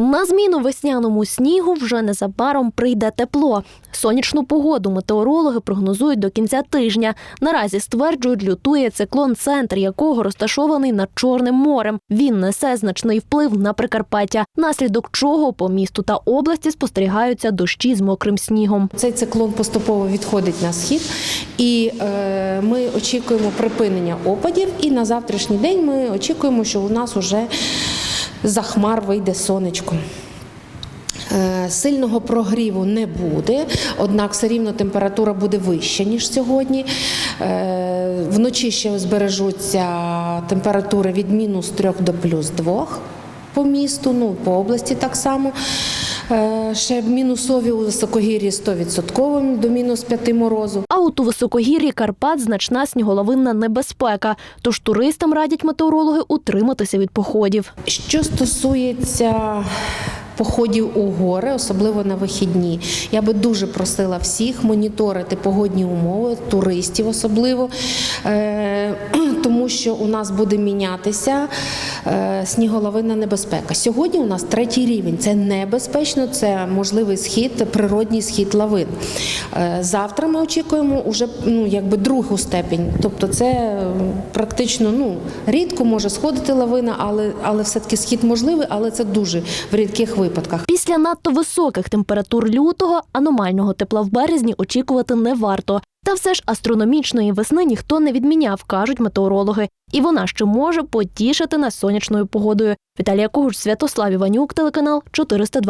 На зміну весняному снігу вже незабаром прийде тепло. Сонячну погоду метеорологи прогнозують до кінця тижня. Наразі стверджують, лютує циклон, центр якого розташований над Чорним морем. Він несе значний вплив на Прикарпаття, наслідок чого по місту та області спостерігаються дощі з мокрим снігом. Цей циклон поступово відходить на схід, і е, ми очікуємо припинення опадів. І на завтрашній день ми очікуємо, що у нас уже за хмар вийде сонечко. Е, Сильного прогріву не буде, однак все рівно температура буде вища, ніж сьогодні. Е, Вночі ще збережуться температури від мінус 3 до плюс 2 по місту, ну по області так само. Е, Ще мінусові у високогір'ї 100% до мінус 5 морозу. А от у високогір'ї Карпат значна сніголовинна небезпека. Тож туристам радять метеорологи утриматися від походів. Що стосується походів у гори, особливо на вихідні, я би дуже просила всіх моніторити погодні умови, туристів особливо, е, тому що у нас буде мінятися е, сніголовинна небезпека. Сьогодні у нас третій рівень. Це небезпечно, це можливий схід, природній схід лавин. Е, Завтра ми очікуємо уже ну, якби другу степень. Тобто це е, практично ну, рідко може сходити лавина, але, але все-таки схід можливий, але це дуже в рідких випадках. Після надто високих температур лютого аномального тепла в березні очікувати не варто. Та все ж астрономічної весни ніхто не відміняв, кажуть метеорологи. І вона ще може потішити нас сонячною погодою. Віталія Когуч, Святослав Іванюк, телеканал 402.